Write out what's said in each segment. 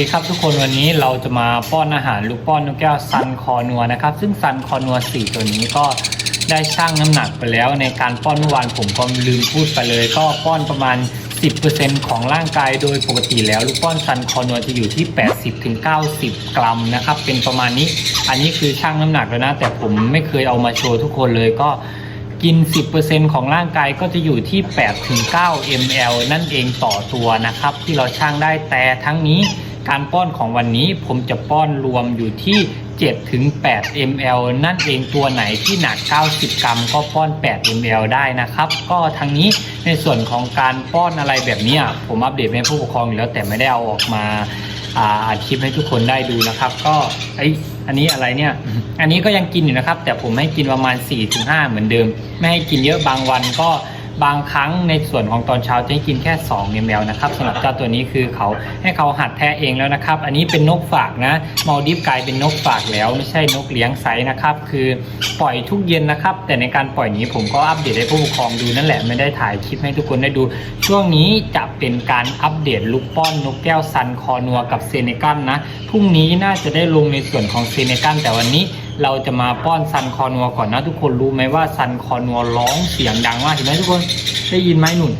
ดีครับทุกคนวันนี้เราจะมาป้อนอาหารลูกป้อนนกแก้วซันคอนัวนะครับ ซึ่งซันคอนัว4ตัวนี้ก็ได้ชั่งน้ำหนักไปแล้ว ในการป้อนเมื่อวานผมก็ลืมพูดไปเลย ก็ป้อนประมาณ 10%ของร่างกายโดยปกติแล้วลูกป้อนซันคอนัวจะอยู่ที่ 80-90 กรัมนะครับ เป็นประมาณนี้ อันนี้คือชั่งน้ำหนักแล้วนะ แต่ผมไม่เคยเอามาโชว์ทุกคนเลยก็กิน 10%ของร่างกายก็จะอยู่ที่ 8-9 ml นั่นเองต่อตัวนะครับ ที่เราช่างได้แต่ทั้งนี้ การป้อนของวันนี้ผมจะป้อนรวมอยู่ที่ 7-8 ml นั่นเองตัวไหนที่หนัก 90 กรัม ก็ป้อน 8 ml ได้นะครับ ก็ทั้งนี้ในส่วนของการป้อนอะไรแบบนี้ผมอัปเดตให้ผู้ปกครองอยู่แล้วแต่ไม่ได้เอาออกมาอัดคลิปให้ทุกคนได้ดูนะครับ ก็ไออันนี้อะไรเนี่ย อันนี้ก็ยังกินอยู่นะครับ แต่ผมให้กินประมาณ 4-5 เหมือนเดิม ไม่ให้กินเยอะบางวันก็ บางครั้งในส่วนของตอนเช้าจะให้กินแค่2 ml นะครับสำหรับเจ้าตัวนี้คือเขาให้เขาหัดแท้เองแล้วนะครับ อันนี้เป็นนกฝากนะมอลดิฟกลายเป็นนกฝากแล้ว ไม่ใช่นกเลี้ยงไซส์นะครับ คือปล่อยทุกเย็นนะครับ แต่ในการปล่อยนี้ผมก็อัปเดตให้ผู้ปกครองดูนั่นแหละไม่ได้ถ่ายคลิปให้ทุกคนได้ดู ช่วงนี้จะเป็นการอัปเดตลูกป้อนนกแก้วซันคอนัวกับเซเนกัลนะพรุ่งนี้น่าจะได้ลงในส่วนของเซเนกัลแต่วันนี้ เราจะมาป้อนซันคอนัวก่อนนะทุกคนรู้ไหมว่าซันคอนัวร้องเสียงดังมากเห็นไหมทุกคนได้ยินไหมหนุ่น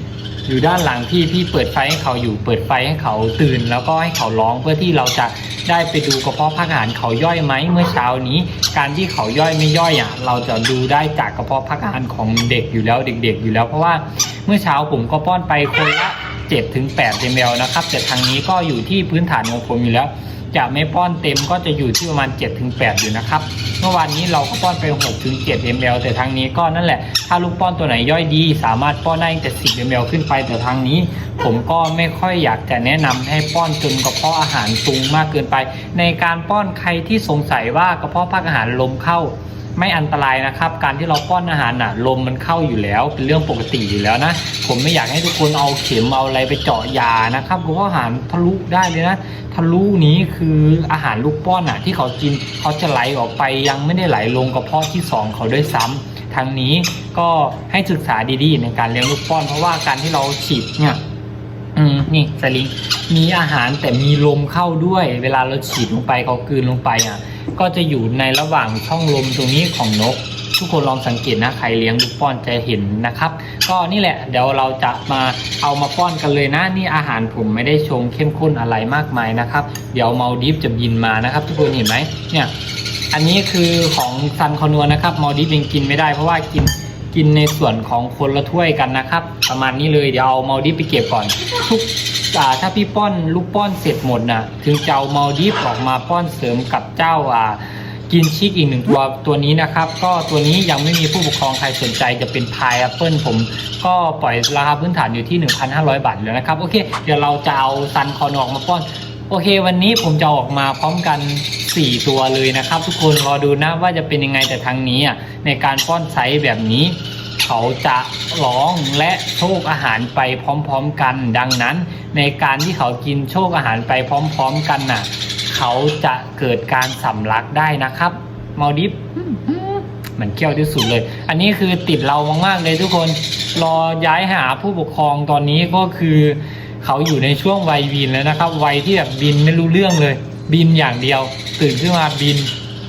อยู่ด้านหลังพี่พี่เปิดไฟให้เขาอยู่เปิดไฟให้เขาตื่น แล้วก็ให้เขาร้องเพื่อที่เราจะได้ไปดูกระเพาะพักอาหารเขาย่อยไหมเมื่อเช้านี้ การที่เขาย่อยไม่ย่อยอะเราจะดูได้จากกระเพาะพักอาหารของเด็กอยู่แล้วเด็ก ๆ อยู่แล้วเพราะว่าเมื่อเช้าผมก็ป้อนไปคนละ7ถึง8 ml นะครับแต่ทางนี้ก็อยู่ที่พื้นฐานของผมอยู่แล้ว จะไม่ป้อนเต็มก็จะอยู่ที่ประมาณ 7-8 อยู่นะครับ เมื่อวานนี้เราก็ป้อนไป 6-7 ml แต่ทางนี้ก็นั่นแหละ ถ้าลูกป้อนตัวไหนย่อยดี สามารถป้อนได้ตั้งแต่ 10 ml ขึ้นไป แต่ทางนี้ ผมก็ไม่ค่อยอยากจะแนะนำให้ป้อนจนกระเพาะอาหารตุงมากเกินไป ในการป้อนใครที่สงสัยว่ากระเพาะพักอาหารลมเข้า ไม่อันตรายนะครับ การที่เราป้อนอาหารน่ะลมมันเข้าอยู่แล้ว เป็นเรื่องปกติอยู่แล้วนะ ผมไม่อยากให้ทุกคนเอาเข็มเอาอะไรไปเจาะยานะครับเพราะว่าอาหารทะลุได้เลยนะทะลุนี้คืออาหารลูกป้อนอะ ที่เขากินเขาจะไหลออกไปยังไม่ได้ไหลลงกระเพาะที่สองเขาด้วยซ้ำทางนี้ก็ให้ศึกษาดีๆในการเลี้ยงลูกป้อน เพราะว่าการที่เราฉีดเนี่ย อืมนี่สลิงมีอาหารแต่มีลมเข้าด้วย เวลาเราฉีดลงไปเขากลืนลงไปอะ ก็จะอยู่ในระหว่างช่องลมตรงนี้ของนก ทุกคนลองสังเกตนะใครเลี้ยงลูกป้อนจะเห็นนะครับ ก็นี่แหละ เดี๋ยวเราจะมาเอามาป้อนกันเลยนะนี่อาหารผมไม่ได้ชงเข้มข้นอะไรมากมายนะครับ เดี๋ยวเมาดิฟจะบินมานะครับ ทุกคนเห็นไหมเนี่ย อันนี้คือของซันคอนัวนะครับมอลดิฟยังกินไม่ได้เพราะว่ากิน กินในส่วนของคนละถ้วยกันนะครับ ประมาณนี้เลยเดี๋ยวเอามอลดิฟไปเก็บก่อน ทุกอ่าถ้าพี่ป้อนลูกป้อนเสร็จหมดนะถึงจะเอามอลดิฟออกมาป้อนเสริมกับเจ้าอ่ากินชิกอีกหนึ่งตัวตัวนี้นะครับ ก็ตัวนี้ยังไม่มีผู้ปกครองใครสนใจจะเป็นพายแอปเปิลผมก็ปล่อยราคาพื้นฐานอยู่ที่ 1,500 บาทแล้วนะครับ โอเค เดี๋ยวเราจะเอาซันคอนออกมาป้อน โอเค วันนี้ผมจะออกมาพร้อมกัน 4 ตัวเลยนะครับ ทุกคนรอดูนะว่าจะเป็นยังไงแต่ทางนี้อะในการป้อนไซส์แบบนี้ เขาจะร้องและโชคอาหารไปพร้อมๆกัน ดังนั้น ในการที่เขากินโชคอาหารไปพร้อม ๆ กันน่ะ เขาจะเกิดการสำลักได้นะครับมาดิฟเหมือนเกี้ยวที่สุดเลย อันนี้คือติดเรามากๆเลยทุกคนรอย้ายหาผู้ปกครองตอนนี้ก็คือ เขาอยู่ในช่วงวัยบินแล้วนะครับ วัยที่แบบบินไม่รู้เรื่องเลย บินอย่างเดียว ตื่นขึ้นมาบิน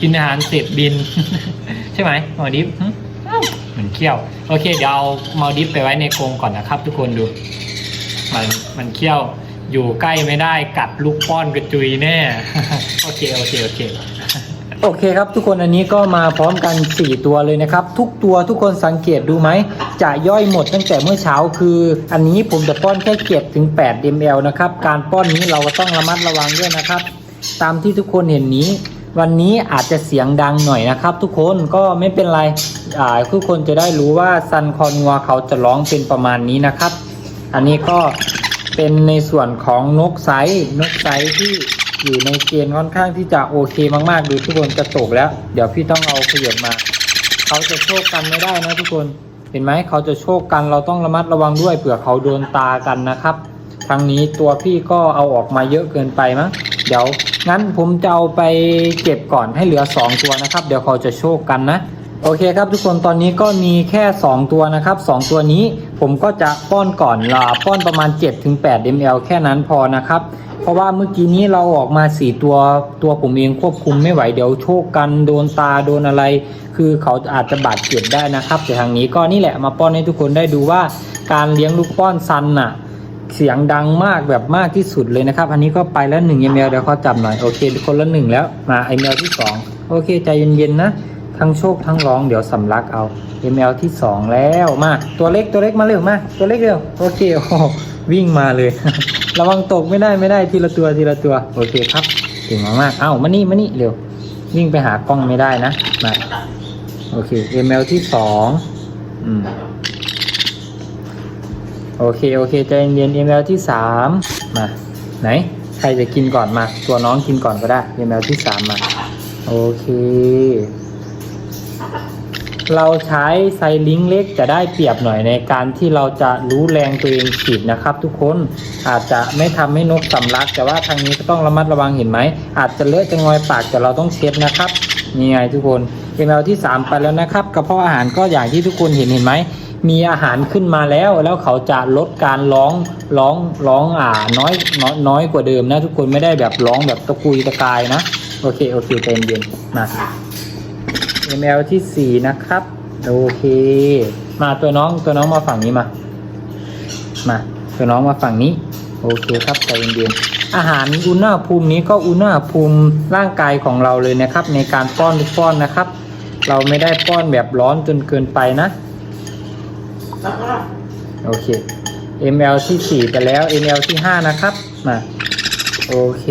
กินอาหารเสร็จบิน ใช่ไหมมาดิฟเหมือนเขี้ยว โอเค เดี๋ยวเอามาดิฟไปไว้ในกรงก่อนนะครับ ทุกคนดู มันมันเขี้ยวอยู่ใกล้ไม่ได้กัดลูกป้อนกระจุยแน่ โอเค โอเค โอเค โอเคครับทุกคนอันนี้ก็มาพร้อมกัน 4 ตัวเลยนะครับ ทุกตัวทุกคนสังเกตดูไหม จะย่อยหมดตั้งแต่เมื่อเช้าคือ อันนี้ผมจะป้อนแค่7ถึง8 ml นะครับ การป้อนนี้เราก็ต้องระมัดระวังด้วยนะครับ ตามที่ทุกคนเห็นนี้ วันนี้อาจจะเสียงดังหน่อยนะครับ ทุกคนก็ไม่เป็นไรทุกคนจะได้รู้ว่าซันคอนัวเขาจะร้องเป็นประมาณนี้นะครับ อันนี้ก็เป็นในส่วนของนกไซส์นกไซส์ที่ อยู่ในเกณฑ์ค่อนข้างที่จะโอเคมากๆดูทุกคนจะตกแล้ว เดี๋ยวพี่ต้องเอาขยับมา เขาจะโชคกันไม่ได้นะทุกคนเห็นไหมเขาจะโชคกันเราต้องระมัดระวังด้วยเผื่อเขาโดนตากันนะครับทางนี้ตัวพี่ก็เอาออกมาเยอะเกินไปมั้งเดี๋ยวงั้นผมจะเอาไปเก็บก่อนให้เหลือ 2 ตัวนะครับ เดี๋ยวเขาจะโชคกันนะโอเคครับทุกคนตอนนี้ก็มีแค่ 2 ตัวนะครับ 2 ตัวนี้ผมก็จะป้อนก่อนลาป้อนประมาณ 7-8 ml แค่นั้นพอนะครับ เพราะว่าเมื่อกี้นี้เราออกมาสี่ตัวตัวผมเองควบคุมไม่ไหวเดี๋ยวโชคกันโดนตาโดนอะไร คือเขาอาจจะบาดเจ็บได้นะครับแต่ทางนี้ก็นี่แหละมาป้อนให้ทุกคนได้ดูว่าการเลี้ยงลูกป้อนซันน่ะ เสียงดังมากแบบมากที่สุดเลยนะครับ อันนี้ก็ไปแล้วหนึ่งเมลเดี๋ยวเขาจับหน่อยโอเคคนละหนึ่งแล้วมาไอเมลที่สองโอเคใจเย็นๆนะทั้งโชคทั้งร้องเดี๋ยวสำลักเอาเอเมลที่สองแล้วมา ตัวเล็กตัวเล็กมาเร็วมา ตัวเล็กเร็วโอเคโอ้โหวิ่งมาเลย ระวังตกไม่ได้ไม่ได้ทีละตัวทีละตัวโอเคครับเก่งมากๆเอ้ามานี่มานี่เร็ววิ่งไปหากล้องไม่ได้นะมาโอเคเอเมลที่สองอืมโอเคโอเคใจเย็นๆ ML ที่สามมาไหนใครจะกินก่อนมา ตัวน้องกินก่อนก็ได้ ML ที่สามมา โอเค เราใช้ไซลิงเล็กจะได้เปรียบหน่อยในการที่เราจะรู้แรงตัวเองผิดนะครับ ทุกคนอาจจะไม่ทำให้นกสำลัก แต่ว่าทางนี้ก็ต้องระมัดระวังเห็นไหม อาจจะเลอะจะงอยปากแต่เราต้องเช็ดนะครับนี่ไงทุกคน ML ที่ 3 ไปแล้วนะครับกระเพาะอาหารก็อย่างที่ทุกคนเห็นเห็นไหมมีอาหารขึ้นมาแล้วแล้วเขาจะลดการร้องร้องร้องอ่าน้อยน้อยน้อยกว่าเดิมนะ ทุกคนไม่ได้แบบร้องแบบตะกุยตะกายนะ โอเคโอเคใจเย็นๆมา ml ที่4นะครับ โอเค มาตัวน้องตัวน้องมาฝั่งนี้มา มา ตัวน้องมาฝั่งนี้ โอเคครับใจเย็นๆอาหารอุณหภูมินี้ก็อุณหภูมิร่างกายของเราเลยนะครับ ในการป้อนทุกป้อนนะครับ เราไม่ได้ป้อนแบบร้อนจนเกินไปนะ โอเค ml ที่4ไปแล้ว ml ที่5นะครับ มา โอเค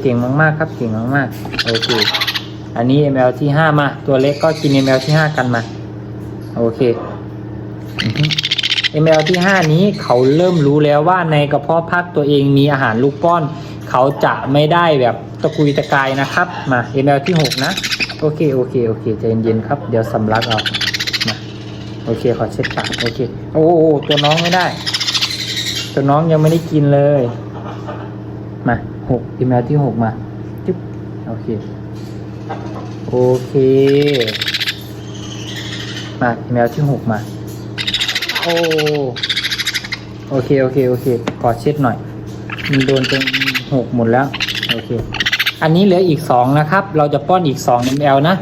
เก่งมากๆครับ เก่งมากๆ โอเค อันนี้ ml ที่ 5 มา ตัวเล็กก็กิน ml ที่ 5 กันมา โอเค ml ที่ 5 นี้เขาเริ่มรู้แล้วว่าในกระเพาะพักตัวเองมีอาหารลูกป้อน เขาจะไม่ได้แบบตะกุยตะกายนะครับ มา ml ที่ 6 นะ โอเค โอเค โอเคใจเย็นๆครับ เดี๋ยวสำลักเอามาโอเค ขอเช็ดปาก โอเค โอ้โหตัวน้องไม่ได้ ตัวน้องยังไม่ได้กินเลย มาหกอีเมลที่หกมา จุ๊บ โอเค โอเค มาอีเมลที่หกมา โอ้โอเคโอเคโอเค ขอเช็ดหน่อย มันโดนจนหกหมดแล้ว โอเค อันนี้เหลืออีกสองนะครับ เราจะป้อนอีกสอง ml นะ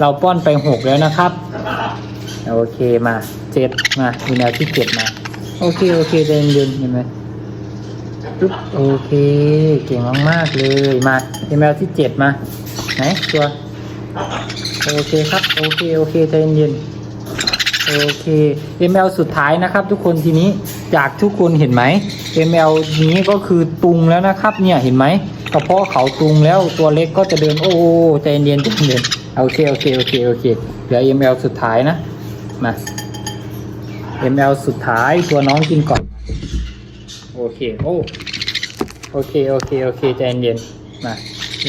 เราป้อนไปหกแล้วนะครับ โอเคมาเจ็ดมามีแนวที่เจ็ดมา โอเคโอเคใจเย็นเห็นไหมปุ๊บโอเค เก่งมากๆเลยมาแนวที่เจ็ดมา ไหนตัว โอเคครับ โอเค โอเคใจเย็นโอเค ML สุดท้ายนะครับ ทุกคนทีนี้จากทุกคนเห็นไหม ML นี้ก็คือตุงแล้วนะครับ เนี่ยเห็นไหมกระเพาะเขาตุงแล้วตัวเล็กก็จะเดินโอ้ใจเย็นใจเย็นโอเคโอเคโอเคโอเคเหลือ ML สุดท้ายนะมา ml สุดท้ายตัวน้องกินก่อน โอเคโอ้โอเคโอเคโอเคใจเย็นมา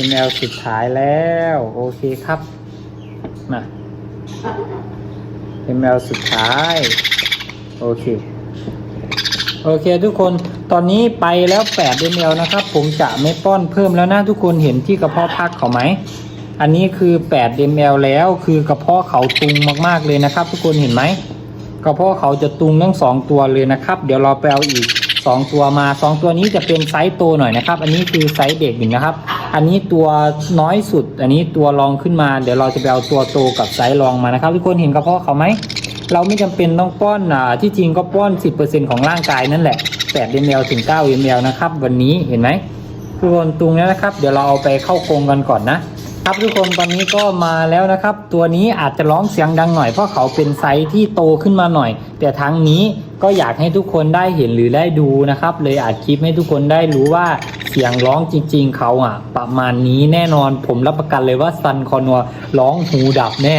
ml สุดท้ายแล้ว โอเคครับ มา ml สุดท้าย โอเค โอเคทุกคนตอนนี้ไปแล้ว8 ml นะครับ ผมจะไม่ป้อนเพิ่มแล้วนะทุกคนเห็นที่กระเพาะพักเขาไหมอันนี้คือ8 ml แล้วคือกระเพาะเขาตุงมากๆเลยนะครับ ทุกคนเห็นไหมกระเพาะเขาจะตุงทั้งสองตัวเลยนะครับ เดี๋ยวเราไปเอาอีกสองตัวมาสองตัวนี้จะเป็นไซส์โตหน่อยนะครับ อันนี้คือไซส์เด็กหนึ่งนะครับ อันนี้ตัวน้อยสุด อันนี้ตัวรองขึ้นมา เดี๋ยวเราจะไปเอาตัวโตกับไซส์รองมานะครับ ทุกคนเห็นกระเพาะเขาไหม เราไม่จำเป็นต้องป้อนอ่าที่จริงก็ป้อน 10%ของร่างกายนั่นแหละ8 ml ถึง9 ml นะครับ วันนี้เห็นไหมทุกคนตุงแล้นะครับ เดี๋ยวเราเอาไปเข้ากรงกันก่อนนะครับทุกคนตอนนี้ก็มาแล้วนะครับ ตัวนี้อาจจะร้องเสียงดังหน่อยเพราะเขาเป็นไซส์ที่โตขึ้นมาหน่อย แต่ทั้งนี้ ก็อยากให้ทุกคนได้เห็นหรือได้ดูนะครับ เลยอัดคลิปให้ทุกคนได้รู้ว่าเสียงร้องจริง ๆ เขาอะ ประมาณนี้แน่นอนผมรับประกันเลยว่าซันคอนัวร้องหูดับแน่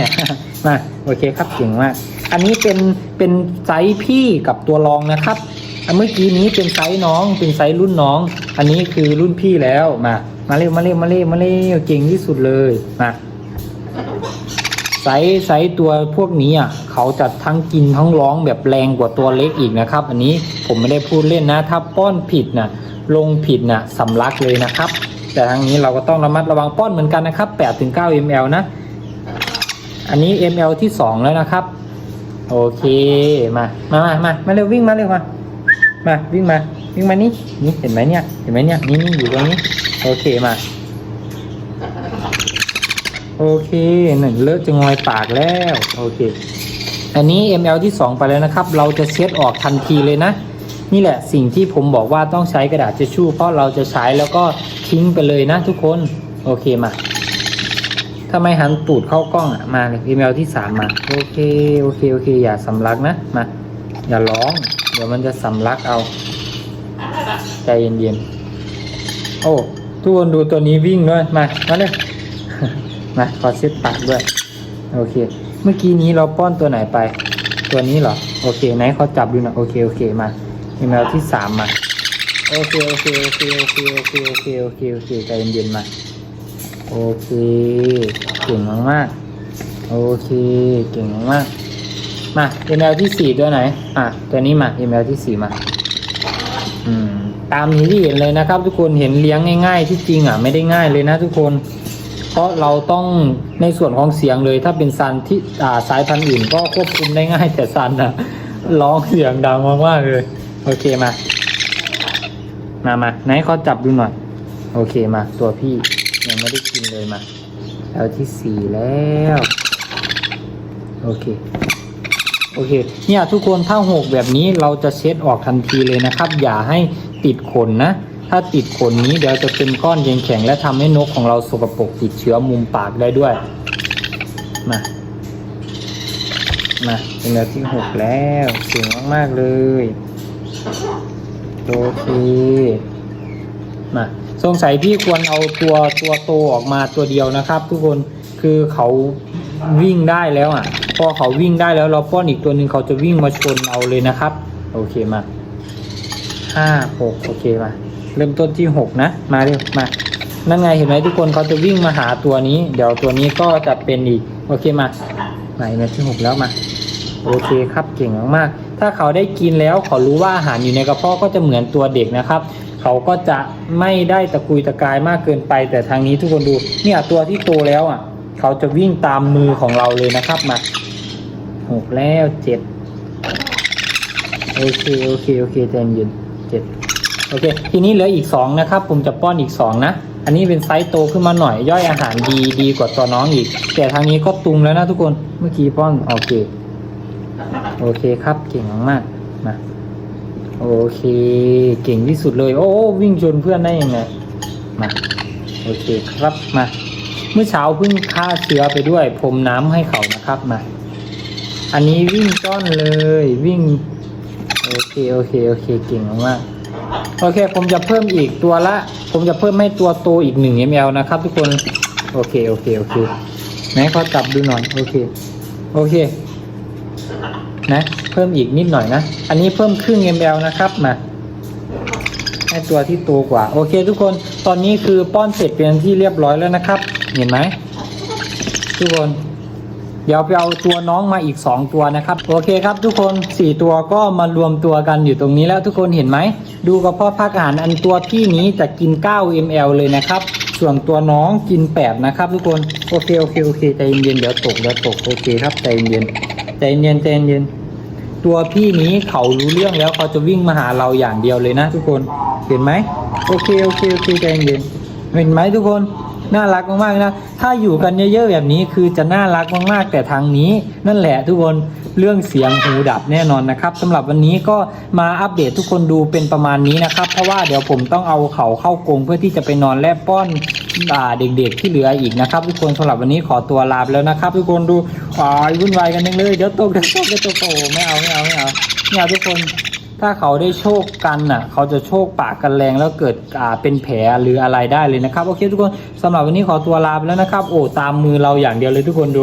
มาโอเคครับเก่งมากอันนี้เป็นเป็นไซส์พี่กับตัวรองนะครับอันเมื่อกี้นี้เป็นไซส์น้องเป็นไซส์รุ่นน้อง อันนี้คือรุ่นพี่แล้วมา มาเร็วมาเร็วมาเร็วมาเร็วเก่งที่สุดเลยมา ไซส์ไซส์ตัวพวกนี้อะเขาจะทั้งกินทั้งร้องแบบแรงกว่าตัวเล็กอีกนะครับ อันนี้ผมไม่ได้พูดเล่นนะ ถ้าป้อนผิดน่ะลงผิดน่ะสำลักเลยนะครับ แต่ทางนี้เราก็ต้องระมัดระวังป้อนเหมือนกันนะครับ8-9 ml นะ อันนี้ ml ที่ 2 แล้วนะครับ โอเคมามามามามาเร็ววิ่งมาเร็วมามาวิ่งมาวิ่งมานี่นี่เห็นไหมเนี่ยเห็นไหมเนี่ยนี่นี่อยู่ตรงนี้โอเคมา โอเคหนึ่งเลิกจะงอยปากแล้วโอเค อันนี้ ml ที่ 2 ไปแล้วนะครับ เราจะเช็ดออกทันทีเลยนะ นี่แหละสิ่งที่ผมบอกว่าต้องใช้กระดาษทิชชู่เพราะเราจะใช้แล้วก็ทิ้งไปเลยนะทุกคนโอเคมาทำไมหันตูดเข้ากล้องอะมาเลย ml ที่3มาโอเคโอเคโอเค อย่าสำลักนะมาอย่าร้อง เดี๋ยวมันจะสำลักเอา ใจเย็นๆโอ้ทุกคนดูตัวนี้วิ่งด้วยมามาเลย มาขอเช็ดปากด้วย โอเค เมื่อกี้นี้เราป้อนตัวไหนไป ตัวนี้เหรอ โอเค ไหนเขาจับดูนะโอเค โอเค มาอีเมลที่สามมา โอเค โอเค โอเค โอเค โอเค โอเค โอเค โอเค ใจเย็นๆมา โอเค เก่งมากๆ โอเค เก่งมากๆ มาอีเมลที่สี่ตัวไหน อะ ตัวนี้มาอีเมลที่สี่มาอืมตามนี้ที่เห็นเลยนะครับ ทุกคนเห็นเลี้ยงง่าย ๆ ที่จริงอะไม่ได้ง่ายเลยนะทุกคน ราะเราต้องในส่วนของเสียงเลย ถ้าเป็นซันที่อ่าสายพันธุ์อื่นก็ควบคุมได้ง่าย แต่ซันนะร้องเสียงดังมากๆเลย โอเคมา มามาไหนเขาจับดูหน่อย โอเคมา ตัวพี่ยังไม่ได้กินเลยมาแล้วที่สี่แล้ว โอเค โอเค เนี่ยทุกคนถ้าหกแบบนี้เราจะเช็ดออกทันทีเลยนะครับ อย่าให้ติดขนนะ ถ้าติดขนนี้เดี๋ยวจะเป็นก้อนแข็งๆและทำให้นกของเราสกปรกติดเชื้อมุมปากได้ด้วย มา มาเป็นแล้วที่หกแล้วเก่งมากๆเลยโอเคมาสงสัยพี่ควรเอาตัวตัวโตออกมาตัวเดียวนะครับ ทุกคนคือเขาวิ่งได้แล้วอะ พอเขาวิ่งได้แล้วเราป้อนอีกตัวหนึ่งเขาจะวิ่งมาชนเอาเลยนะครับ โอเคมาห้าหกโอเคมา เริ่มต้นที่หกนะ มาเร็วมา นั่นไงเห็นไหมทุกคนเขาจะวิ่งมาหาตัวนี้ เดี๋ยวตัวนี้ก็จะเป็นอีก โอเคมาไหนมาที่หกแล้วมา โอเคครับเก่งมากๆถ้าเขาได้กินแล้วเขารู้ว่าอาหารอยู่ในกระเพาะก็จะเหมือนตัวเด็กนะครับ เขาก็จะไม่ได้ตะกุยตะกายมากเกินไป แต่ทางนี้ทุกคนดู เนี่ยตัวที่โตแล้วอะ เขาจะวิ่งตามมือของเราเลยนะครับมาหกแล้วเจ็ดโอเค โอเค โอเคใจเย็นเจ็ด โอเค ทีนี้เหลืออีกสองนะครับ ผมจะป้อนอีกสองนะ อันนี้เป็นไซส์โตขึ้นมาหน่อย ย่อยอาหารดีดีกว่าตัวน้องอีก แต่ทางนี้ก็ตุงแล้วนะทุกคน เมื่อกี้ป้อนโอเค โอเคครับ เก่งมากๆมาโอเค เก่งที่สุดเลย โอ้วิ่งชนเพื่อนได้ยังไง มา โอเคครับ มา เมื่อเช้าเพิ่งฆ่าเชื้อไปด้วยพรมน้ำให้เขานะครับ มา อันนี้วิ่งต้อนเลย วิ่ง โอเค โอเค โอเค เก่งมากๆ โอเคผมจะเพิ่มอีกตัวละ ผมจะเพิ่มให้ตัวโตอีกหนึ่ง ml นะครับ ทุกคนโอเคโอเคโอเคไหนขาจับดูหน่อยโอเคโอเค นะ เพิ่มอีกนิดหน่อยนะ อันนี้เพิ่มครึ่ง ml นะครับมาให้ตัวที่โตกว่า โอเค ทุกคนตอนนี้คือป้อนเสร็จเป็นที่เรียบร้อยแล้วนะครับ เห็นไหมทุกคนเดี๋ยวไปเอาตัวน้องมาอีก 2 ตัวนะครับ โอเคครับทุกคน 4 ตัวก็มารวมตัวกันอยู่ตรงนี้แล้วทุกคนเห็นไหม ดูกระเพาะพักอาหารอันตัวพี่นี้จะกิน 9 ml เลยนะครับ ส่วนตัวน้องกิน 8 นะครับ ทุกคน โอเค โอเค โอเค ใจเย็นเดี๋ยวตกเดี๋ยวตก โอเคครับ ใจเย็น ใจเย็น ใจเย็น ตัวพี่นี้เขารู้เรื่องแล้วเขาจะวิ่งมาหาเราอย่างเดียวเลยนะ ทุกคน เห็นไหม โอเค โอเค โอเค ใจเย็น เห็นไหมทุกคน น่ารักมากๆนะ ถ้าอยู่กันเยอะๆแบบนี้คือจะน่ารักมากๆ แต่ทางนี้นั่นแหละทุกคน เรื่องเสียงหูดับแน่นอนนะครับสำหรับวันนี้ก็มาอัปเดตทุกคนดูเป็นประมาณนี้นะครับ เพราะว่าเดี๋ยวผมต้องเอาเขาเข้ากรงเพื่อที่จะไปนอนแลบป้อนอ่าเด็กๆที่เหลืออีกนะครับ ทุกคนสำหรับวันนี้ขอตัวลาไปแล้วนะครับ ทุกคนดูอ๋อวุ่นวายกันยังเลยเดี๋ยวตกเดี๋ยวตกเดี๋ยวตกโอ้ไม่เอาไม่เอาไม่เอาไม่เอาทุกคนถ้าเขาได้โชคกันน่ะ เขาจะโชคปากกันแรงแล้วเกิดอ่าเป็นแผลหรืออะไรได้เลยนะครับ โอเคทุกคนสำหรับวันนี้ขอตัวลาไปแล้วนะครับ โอ้ตามมือเราอย่างเดียวเลยทุกคนดู